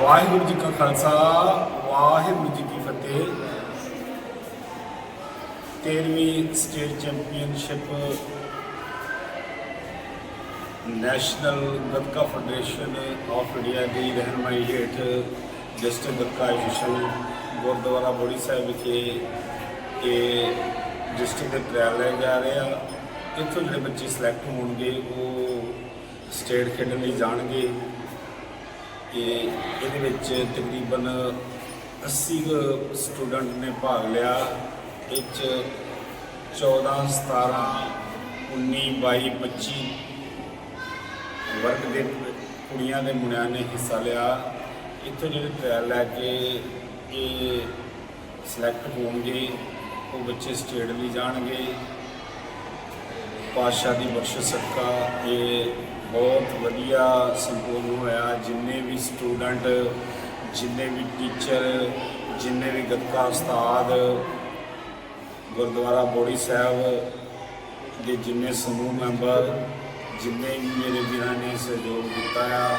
ਵਾਹਿਗੁਰੂ ਜੀ ਕਾ ਖਾਲਸਾ ਵਾਹਿਗੁਰੂ ਜੀ ਕੀ ਫਤਿਹ। 13ਵੀਂ state championship national Gatka federation of India ਦੀ ਰਹਿਨਮਾਈ ਹੇਠ ਡਿਸਟ੍ਰਿਕਟ ਗੱਤਕਾ ਐਸੋਸੀਏਸ਼ਨ ਗੁਰਦੁਆਰਾ ਬੋੜੀ ਸਾਹਿਬ ਵਿਖੇ ਇਹ ਡਿਸਟ੍ਰਿਕਟ ਦੇ ਟ੍ਰਾਇਲ ਲੈ ਜਾ ਰਹੇ ਆ। ਇੱਥੋਂ ਜਿਹੜੇ ਬੱਚੇ ਸਿਲੈਕਟ ਹੋਣਗੇ, ਉਹ ਸਟੇਟ ਖੇਡਣ ਲਈ ਜਾਣਗੇ। ਕਿ ਇਹਦੇ ਵਿੱਚ ਤਕਰੀਬਨ 80 ਸਟੂਡੈਂਟ ਨੇ ਭਾਗ ਲਿਆ। ਇਹ 'ਚ 14 17 19 22 25 ਵਰਗ ਦੇ ਕੁੜੀਆਂ ਦੇ ਮੁੰਡਿਆਂ ਨੇ ਹਿੱਸਾ ਲਿਆ। ਇੱਥੋਂ ਜਿਹੜੇ ਟ੍ਰਾਇਲ ਲੈ ਕੇ ਇਹ ਸਿਲੈਕਟ ਹੋਣਗੇ, ਉਹ ਬੱਚੇ ਸਟੇਟ ਲਈ ਜਾਣਗੇ। ਪਾਤਸ਼ਾਹ ਦੀ ਬਖਸ਼ਿਸ਼ ਸਦਕਾ ਇਹ ਬਹੁਤ ਵਧੀਆ ਸੰਪੂਰਨ ਹੋਇਆ। ਜਿੰਨੇ ਵੀ ਸਟੂਡੈਂਟ ਜਿੰਨੇ ਵੀ ਟੀਚਰ ਜਿੰਨੇ ਵੀ ਗੱਤਕਾ ਉਸਤਾਦ, ਗੁਰਦੁਆਰਾ ਬੋੜੀ ਸਾਹਿਬ ਦੇ ਜਿੰਨੇ ਸਮੂਹ ਮੈਂਬਰ ਜਿੰਨੇ ਵੀ ਮੇਰੇ ਵੀਰਾਂ ਨੇ ਸਹਿਯੋਗ ਦਿੱਤਾ ਆ